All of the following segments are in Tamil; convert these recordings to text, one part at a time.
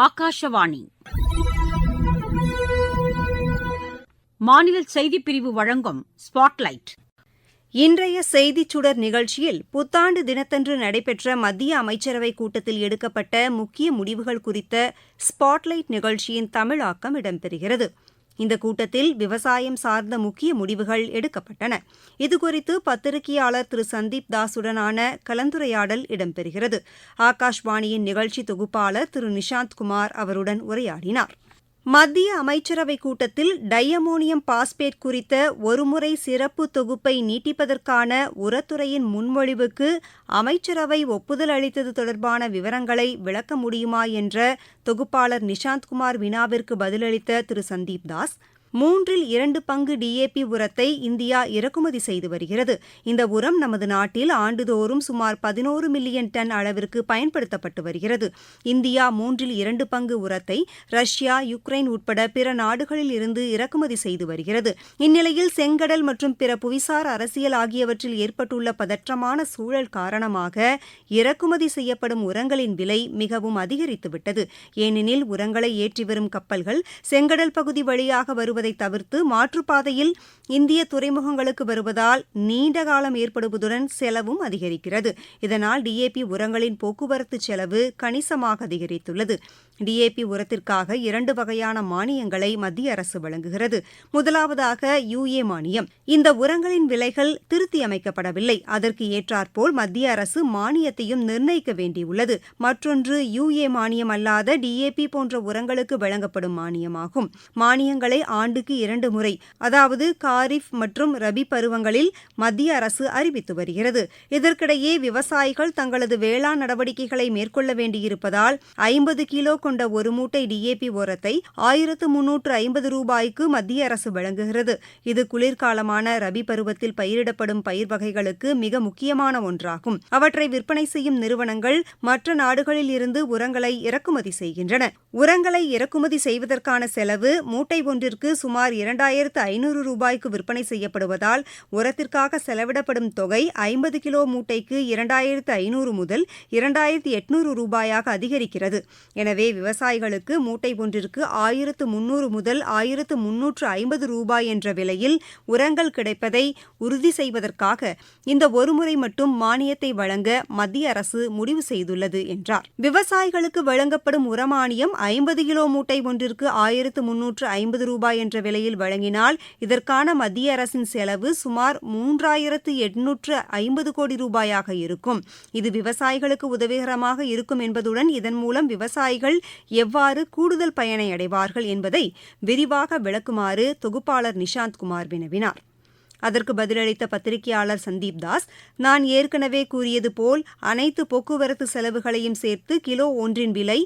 ஆகாஷவாணி. மாநில செய்திப்பிரிவு வழங்கும் ஸ்பாட்லைட் இன்றைய செய்திச் சுடர் நிகழ்ச்சியில் புத்தாண்டு தினத்தன்று நடைபெற்ற மத்திய அமைச்சரவைக் கூட்டத்தில் எடுக்கப்பட்ட முக்கிய முடிவுகள் குறித்த ஸ்பாட்லைட் நிகழ்ச்சியின் தமிழாக்கம் இடம்பெறுகிறது. இந்த கூட்டத்தில் விவசாயம் சார்ந்த முக்கிய முடிவுகள் எடுக்கப்பட்டன. இதுகுறித்து பத்திரிகையாளர் திரு. சந்தீப் தாஸுடனான கலந்துரையாடல் இடம்பெறுகிறது. ஆகாஷ்வாணியின் நிகழ்ச்சி தொகுப்பாளர் திரு. நிஷாந்த் குமார் அவருடன் உரையாடினார். மத்திய அமைச்சரவைக் கூட்டத்தில் டையமோனியம் பாஸ்பேட் குறித்த ஒருமுறை சிறப்பு தொகுப்பை நீட்டிப்பதற்கான உரத்துறையின் முன்மொழிவுக்கு அமைச்சரவை ஒப்புதல் அளித்தது தொடர்பான விவரங்களை விளக்க முடியுமா என்ற தொகுப்பாளர் நிஷாந்த்குமார் வினாவிற்கு பதிலளித்த திரு சந்தீப் தாஸ் மூன்றில் இரண்டு பங்கு டிஏபி உரத்தை இந்தியா இறக்குமதி செய்து வருகிறது. இந்த உரம் நமது நாட்டில் ஆண்டுதோறும் சுமார் பதினோரு மில்லியன் டன் அளவிற்கு பயன்படுத்தப்பட்டு வருகிறது. இந்தியா மூன்றில் இரண்டு பங்கு உரத்தை ரஷ்யா யுக்ரைன் உட்பட பிற நாடுகளில் இருந்து இறக்குமதி செய்து வருகிறது. இந்நிலையில் செங்கடல் மற்றும் பிற புவிசார் அரசியல் ஆகியவற்றில் ஏற்பட்டுள்ள பதற்றமான சூழல் காரணமாக இறக்குமதி செய்யப்படும் உரங்களின் விலை மிகவும் அதிகரித்துவிட்டது. ஏனெனில் உரங்களை ஏற்றி வரும் கப்பல்கள் செங்கடல் பகுதி வழியாக வருவது வருவதை தவிர்த்து மாற்றுப்பாதையில் இந்திய துறைமுகங்களுக்கு வருவதால் நீண்ட காலம் ஏற்படுவதுடன் செலவும் அதிகரிக்கிறது. இதனால் டிஏபி உரங்களின் போக்குவரத்து செலவு கணிசமாக அதிகரித்துள்ளது. டிஏபி உரத்திற்காக இரண்டு வகையான மானியங்களை மத்திய அரசு வழங்குகிறது. முதலாவதாக யுஏ மானியம். இந்த உரங்களின் விலைகள் திருத்தியமைக்கப்படவில்லை அதற்கு ஏற்றாற்போல் மத்திய அரசு மானியத்தையும் நிர்ணயிக்க வேண்டியுள்ளது. மற்றொன்று யுஏ மானியம் அல்லாத டிஏபி போன்ற உரங்களுக்கு வழங்கப்படும் மானியமாகும். மானியங்களை ஆண்டுக்கு இரண்டு முறை அதாவது காரிஃப் மற்றும் ரபி பருவங்களில் மத்திய அரசு அறிவித்து வருகிறது. இதற்கிடையே விவசாயிகள் தங்களது வேளாண் நடவடிக்கைகளை மேற்கொள்ள வேண்டியிருப்பதால் ஐம்பது கிலோ கொண்ட ஒரு மூட்டை டிஏபி உரத்தை ஆயிரத்து முன்னூற்று ஐம்பது ரூபாய்க்கு மத்திய அரசு வழங்குகிறது. இது குளிர்காலமான ரபி பருவத்தில் பயிரிடப்படும் பயிர் வகைகளுக்கு மிக முக்கியமான ஒன்றாகும். அவற்றை விற்பனை செய்யும் நிறுவனங்கள் மற்ற நாடுகளில் இருந்து உரங்களை இறக்குமதி செய்கின்றன. உரங்களை இறக்குமதி செய்வதற்கான செலவு மூட்டை ஒன்றிற்கு சுமார் இரண்டாயிரத்து ஐநூறு ரூபாய்க்கு விற்பனை செய்யப்படுவதால் உரத்திற்காக செலவிடப்படும் தொகை ஐம்பது கிலோ மூட்டைக்கு இரண்டாயிரத்து ஐநூறு முதல் இரண்டாயிரத்து எட்நூறு ரூபாயாக அதிகரிக்கிறது. எனவே விவசாயிகளுக்கு மூட்டை ஒன்றிற்கு ஆயிரத்து முன்னூறு முதல் ஆயிரத்து முன்னூற்று ஐம்பது ரூபாய் என்ற விலையில் உரங்கள் கிடைப்பதை உறுதி செய்வதற்காக இந்த ஒருமுறை மட்டும் மானியத்தை வழங்க மத்திய அரசு முடிவு செய்துள்ளது என்றார். விவசாயிகளுக்கு வழங்கப்படும் உரமானியம் ஐம்பது கிலோ மூட்டை ஒன்றிற்கு ஆயிரத்து முன்னூற்று ஐம்பது ரூபாய் என்ற என்ற விலையில் வழங்கினால் இதற்கான மத்திய அரசின் செலவு சுமார் மூன்றாயிரத்து எண்ணூற்று ஐம்பது கோடி ரூபாயாக இருக்கும். இது விவசாயிகளுக்கு உதவிகரமாக இருக்கும் என்பதுடன் இதன் மூலம் விவசாயிகள் எவ்வாறு கூடுதல் பயனை அடைவார்கள் என்பதை விரிவாக விளக்குமாறு தொகுப்பாளர் நிஷாந்த் குமார் வினவினார். அதற்கு பதிலளித்த பத்திரிகையாளர் சந்தீப் தாஸ் நான் ஏற்கனவே கூறியது போல் அனைத்து போக்குவரத்து செலவுகளையும் சேர்த்து கிலோ ஒன்றின் விலை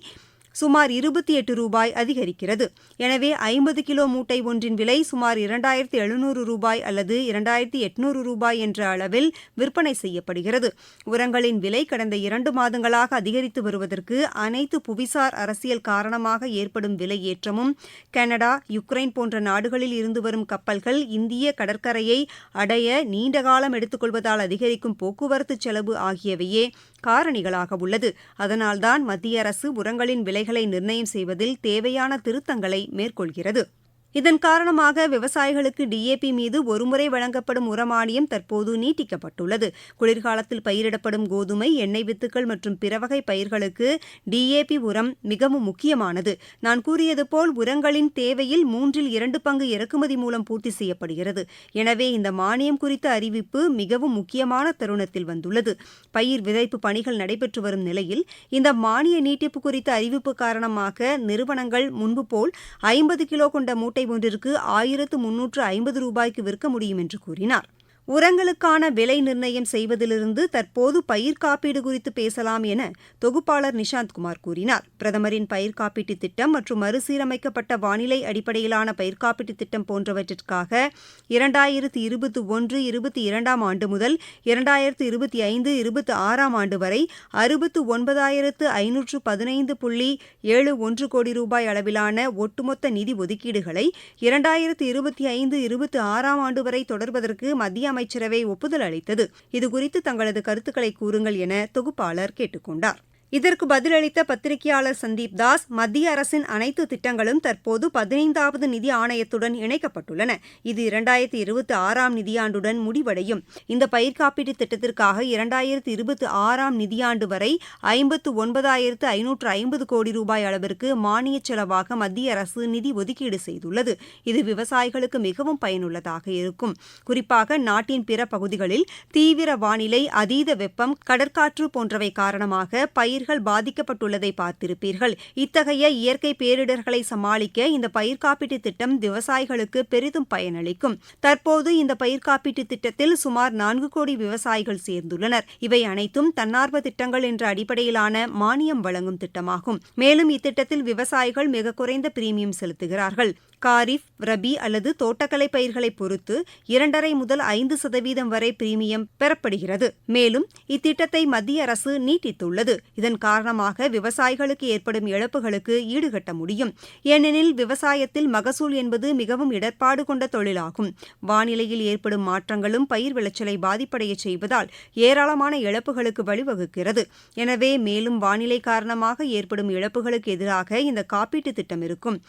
சுமார் இருபத்தி எட்டு ரூபாய் அதிகரிக்கிறது. எனவே ஐம்பது கிலோ மூட்டை ஒன்றின் விலை சுமார் இரண்டாயிரத்தி எழுநூறு ரூபாய் அல்லது இரண்டாயிரத்தி எட்நூறு ரூபாய் என்ற அளவில் விற்பனை செய்யப்படுகிறது. உரங்களின் விலை கடந்த இரண்டு மாதங்களாக அதிகரித்து வருவதற்கு அனைத்து புவிசார் அரசியல் காரணமாக ஏற்படும் விலை ஏற்றமும் கனடா யுக்ரைன் போன்ற நாடுகளில் இருந்து வரும் கப்பல்கள் இந்திய கடற்கரையை அடைய நீண்ட காலம் எடுத்துக்கொள்வதால் அதிகரிக்கும் போக்குவரத்து செலவு ஆகியவையே காரணிகளாக உள்ளது. அதனால்தான் மத்திய அரசு உரங்களின் விலைகளை நிர்ணயம் செய்வதில் தேவையான திருத்தங்களை மேற்கொள்கிறது. இதன் காரணமாக விவசாயிகளுக்கு டிஏபி மீது ஒருமுறை வழங்கப்படும் உரமானியம் தற்போது நீட்டிக்கப்பட்டுள்ளது. குளிர்காலத்தில் பயிரிடப்படும் கோதுமை எண்ணெய் வித்துக்கள் மற்றும் பிற வகை பயிர்களுக்கு டிஏபி உரம் மிகவும் முக்கியமானது. நான் கூறியது போல் உரங்களின் தேவையில் மூன்றில் இரண்டு பங்கு இறக்குமதி மூலம் பூர்த்தி செய்யப்படுகிறது. எனவே இந்த மானியம் குறித்த அறிவிப்பு மிகவும் முக்கியமான தருணத்தில் வந்துள்ளது. பயிர் விதைப்பு பணிகள் நடைபெற்று வரும் நிலையில் இந்த மானிய நீட்டிப்பு குறித்த அறிவிப்பு காரணமாக நிறுவனங்கள் முன்பு போல் ஐம்பது கிலோ கொண்ட மூட்டை ஒன்றிற்கு ஆயிரத்து முன்னூற்று ஐம்பது ரூபாய்க்கு விற்க முடியும் என்று கூறினார். உரங்களுக்கான விலை நிர்ணயம் செய்வதிலிருந்து தற்போது பயிர் காப்பீடு குறித்து பேசலாம் என தொகுப்பாளர் நிஷாந்த் குமார் கூறினார். பிரதமரின் பயிர் காப்பீட்டுத் திட்டம் மற்றும் மறுசீரமைக்கப்பட்ட வானிலை அடிப்படையிலான பயிர் காப்பீட்டுத் திட்டம் போன்றவற்றிற்காக இரண்டாயிரத்து இருபத்தி ஒன்று இருபத்தி இரண்டாம் ஆண்டு முதல் இரண்டாயிரத்து இருபத்தி ஐந்து இருபத்தி ஆறாம் ஆண்டு வரை அறுபத்து ஒன்பதாயிரத்து ஐநூற்று பதினைந்து புள்ளி ஏழு ஒன்று கோடி ரூபாய் அளவிலான ஒட்டுமொத்த நிதி ஒதுக்கீடுகளை இரண்டாயிரத்து இருபத்தி ஐந்து இருபத்தி ஆறாம் ஆண்டு வரை தொடர்வதற்கு மத்திய அமைச்சரவை ஒப்புதல் அளித்தது. இதுகுறித்து தங்களது கருத்துக்களை கூறுங்கள் என தொகுப்பாளர் கேட்டுக் கொண்டார் இதற்கு பதிலளித்த பத்திரிகையாளர் சந்தீப் தாஸ் மத்திய அரசின் அனைத்து திட்டங்களும் தற்போது பதினைந்தாவது நிதி ஆணையத்துடன் இணைக்கப்பட்டுள்ளன. இது இரண்டாயிரத்தி இருபத்தி ஆறாம் நிதியாண்டுடன் முடிவடையும். இந்த பயிர் காப்பீட்டு திட்டத்திற்காக இரண்டாயிரத்தி இருபத்தி ஆறாம் நிதியாண்டு வரை ஐம்பத்து ஒன்பதாயிரத்து ஐநூற்று ஐம்பது கோடி ரூபாய் அளவிற்கு மானிய செலவாக மத்திய அரசு நிதி ஒதுக்கீடு செய்துள்ளது. இது விவசாயிகளுக்கு மிகவும் பயனுள்ளதாக இருக்கும். குறிப்பாக நாட்டின் பிற பகுதிகளில் தீவிர வானிலை அதீத வெப்பம் கடற்காற்று போன்றவை காரணமாக பயிர் பயிர்கள் பாதிக்கப்பட்டுள்ளதை பார்த்திருப்பீர்கள். இத்தகைய இயற்கை பேரிடர்களை சமாளிக்க இந்த பயிர் காப்பீட்டு திட்டம் விவசாயிகளுக்கு பெரிதும் பயனளிக்கும். தற்போது இந்த பயிர் காப்பீட்டு திட்டத்தில் சுமார் நான்கு கோடி விவசாயிகள் சேர்ந்துள்ளனர். இவை அனைத்தும் தன்னார்வ திட்டங்கள் என்ற அடிப்படையிலான மானியம் வழங்கும் திட்டமாகும். மேலும் இத்திட்டத்தில் விவசாயிகள் மிக குறைந்த பிரீமியம் செலுத்துகிறார்கள். காரிஃப் ரபி அல்லது தோட்டக்கலை பயிர்களை பொறுத்து இரண்டரை முதல் ஐந்து சதவீதம் வரை பிரீமியம் பெறப்படுகிறது. மேலும் இத்திட்டத்தை மத்திய அரசு நீட்டித்துள்ளது. இதன் காரணமாக விவசாயிகளுக்கு ஏற்படும் இழப்புகளுக்கு ஈடுகட்ட முடியும். ஏனெனில் விவசாயத்தில் மகசூல் என்பது மிகவும் இடர்பாடு கொண்ட தொழிலாகும். வானிலையில் ஏற்படும் மாற்றங்களும் பயிர் விளைச்சலை பாதிப்படைய செய்வதால் ஏராளமான இழப்புகளுக்கு வழிவகுக்கிறது. எனவே மேலும் வானிலை காரணமாக ஏற்படும் இழப்புகளுக்கு எதிராக இந்த காப்பீட்டு திட்டம் இருக்கும்.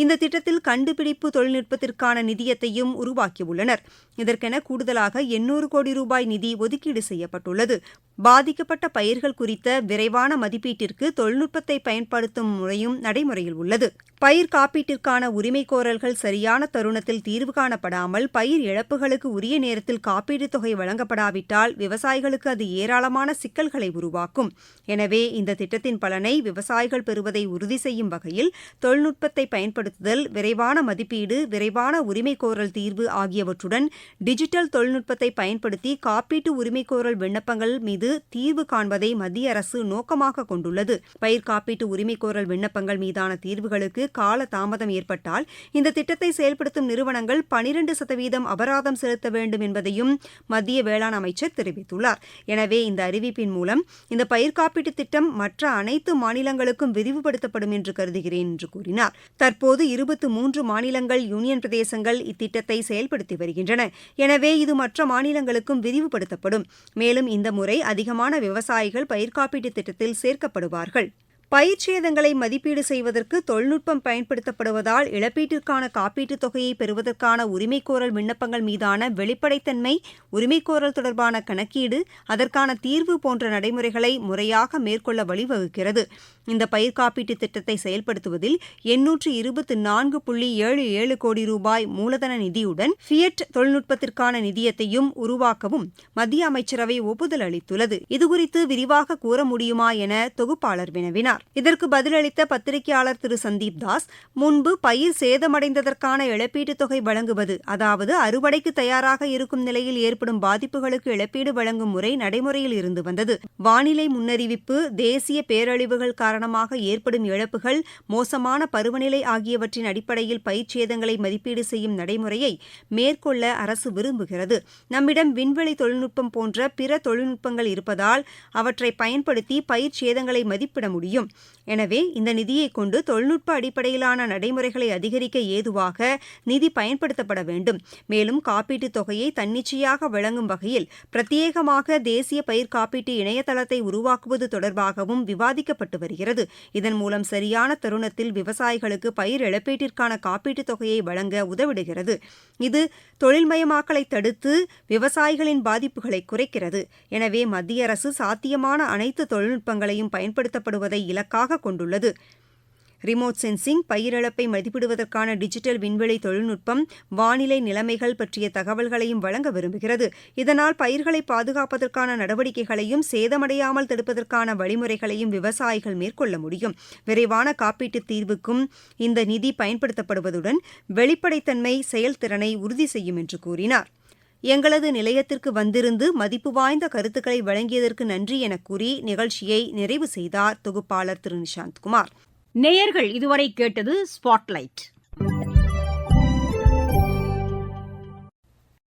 இந்த திட்டத்தில் கண்டுபிடிப்பு தொழில்நுட்பத்திற்கான நிதியத்தையும் உருவாக்கியுள்ளனர். இதற்கென கூடுதலாக எண்ணூறு கோடி ரூபாய் நிதி ஒதுக்கீடு செய்யப்பட்டுள்ளது. பாதிக்கப்பட்ட பயிர்கள் குறித்த விரைவான மதிப்பீட்டிற்கு தொழில்நுட்பத்தை பயன்படுத்தும் முறையும் நடைமுறையில் உள்ளது. பயிர் காப்பீட்டிற்கான உரிமை கோரல்கள் சரியான தருணத்தில் தீர்வு காணப்படாமல் பயிர் இழப்புகளுக்கு உரிய நேரத்தில் காப்பீட்டுத் தொகை வழங்கப்படாவிட்டால் விவசாயிகளுக்கு அது ஏராளமான சிக்கல்களை உருவாக்கும். எனவே இந்த திட்டத்தின் பலனை விவசாயிகள் பெறுவதை உறுதி செய்யும் வகையில் தொழில்நுட்பத்தை பயன்படுத்துதல் விரைவான மதிப்பீடு விரைவான உரிமைகோரல் தீர்வு ஆகியவற்றுடன் டிஜிட்டல் தொழில்நுட்பத்தை பயன்படுத்தி காப்பீட்டு உரிமைகோரல் விண்ணப்பங்கள் மீது தீர்வு காண்பதை மத்திய அரசு நோக்கமாக கொண்டுள்ளது. பயிர் காப்பீட்டு உரிமைகோரல் விண்ணப்பங்கள் மீதான தீர்வுகளுக்கு கால தாமதம் ஏற்பட்டால் இந்த திட்டத்தை செயல்படுத்தும் நிறுவனங்கள் பனிரண்டு சதவீதம் அபராதம் செலுத்த வேண்டும் என்பதையும் மத்திய வேளாண் அமைச்சர் தெரிவித்துள்ளார். எனவே இந்த அறிவிப்பின் மூலம் இந்த பயிர் காப்பீட்டு திட்டம் மற்ற அனைத்து மாநிலங்களுக்கும் விரிவுபடுத்தப்படும் என்று கருதுகிறேன் என்று கூறினார். தற்போது இருபத்து மூன்று மாநிலங்கள் யூனியன் பிரதேசங்கள் இத்திட்டத்தை செயல்படுத்தி வருகின்றன. எனவே இது மற்ற மாநிலங்களுக்கும் விரிவுபடுத்தப்படும். மேலும் இந்த முறை அதிகமான விவசாயிகள் பயிர் திட்டத்தில் சேர்க்கப்படுவார்கள். பயிர் சேதங்களை மதிப்பீடு செய்வதற்கு தொழில்நுட்பம் பயன்படுத்தப்படுவதால் இழப்பீட்டிற்கான காப்பீட்டுத் தொகையை பெறுவதற்கான உரிமைக்கோரல் விண்ணப்பங்கள் மீதான வெளிப்படைத்தன்மை உரிமைக்கோரல் தொடர்பான கணக்கீடு அதற்கான தீர்வு போன்ற நடைமுறைகளை முறையாக மேற்கொள்ள வழிவகுக்கிறது. இந்த பயிர் காப்பீட்டு திட்டத்தை செயல்படுத்துவதில் எண்ணூற்று இருபத்தி நான்கு புள்ளி ஏழு ஏழு கோடி ரூபாய் மூலதன நிதியுடன் ஃபியட் தொழில்நுட்பத்திற்கான நிதியத்தையும் உருவாக்கவும் மத்திய அமைச்சரவை ஒப்புதல் அளித்துள்ளது. இதுகுறித்து விரிவாக கூற முடியுமா என தொகுப்பாளர் வினவினார். இதற்கு பதிலளித்த பத்திரிகையாளர் திரு. சந்தீப் தாஸ் முன்பு பயிர் சேதமடைந்ததற்கான இழப்பீட்டுத் தொகை வழங்குவது அதாவது அறுவடைக்கு தயாராக இருக்கும் நிலையில் ஏற்படும் பாதிப்புகளுக்கு இழப்பீடு வழங்கும் முறை நடைமுறையில் இருந்து வந்தது. வானிலை முன்னறிவிப்பு தேசிய பேரழிவுகள் காரணமாக காரணமாக ஏற்படும் இழப்புகள் மோசமான பருவநிலை ஆகியவற்றின் அடிப்படையில் பயிர் சேதங்களை மதிப்பீடு செய்யும் நடைமுறையை மேற்கொள்ள அரசு விரும்புகிறது. நம்மிடம் விண்வெளி தொழில்நுட்பம் போன்ற பிற தொழில்நுட்பங்கள் இருப்பதால் அவற்றை பயன்படுத்தி பயிர் சேதங்களை மதிப்பிட முடியும். எனவே இந்த நிதியை கொண்டு தொழில்நுட்ப அடிப்படையிலான நடைமுறைகளை அதிகரிக்க ஏதுவாக நிதி பயன்படுத்தப்பட வேண்டும். மேலும் காப்பீட்டுத் தொகையை தன்னிச்சையாக வழங்கும் வகையில் பிரத்யேகமாக தேசிய பயிர் காப்பீட்டு இணையதளத்தை உருவாக்குவது தொடர்பாகவும் விவாதிக்கப்பட்டு வருகிறது. இதன் மூலம் சரியான தருணத்தில் விவசாயிகளுக்கு பயிர் இழப்பீட்டிற்கான காப்பீட்டுத் தொகையை வழங்க உதவிடுகிறது. இது தொழில்மயமாக்கலை தடுத்து விவசாயிகளின் பாதிப்புகளை குறைக்கிறது. எனவே மத்திய அரசு சாத்தியமான அனைத்து தொழில்நுட்பங்களையும் பயன்படுத்தப்படுவதை இலக்காக கொண்டுள்ளது. ரிமோட் சென்சிங் பயிரிழப்பை மதிப்பிடுவதற்கான டிஜிட்டல் விண்வெளி தொழில்நுட்பம் வானிலை நிலைமைகள் பற்றிய தகவல்களையும் வழங்க விரும்புகிறது. இதனால் பயிர்களை பாதுகாப்பதற்கான நடவடிக்கைகளையும் சேதமடையாமல் தடுப்பதற்கான வழிமுறைகளையும் விவசாயிகள் மேற்கொள்ள முடியும். விரைவான காப்பீட்டு தீர்வுக்கும் இந்த நிதி பயன்படுத்தப்படுவதுடன் வெளிப்படைத்தன்மை செயல்திறனை உறுதி செய்யும் என்று கூறினார். எங்களது நிலையத்திற்கு வந்திருந்து மதிப்பு வாய்ந்த கருத்துக்களை வழங்கியதற்கு நன்றி என கூறி நிகழ்ச்சியை நிறைவு செய்தார் தொகுப்பாளர் திரு நிஷாந்த்குமார் நேயர்கள் இதுவரை கேட்டது ஸ்பாட்லைட்.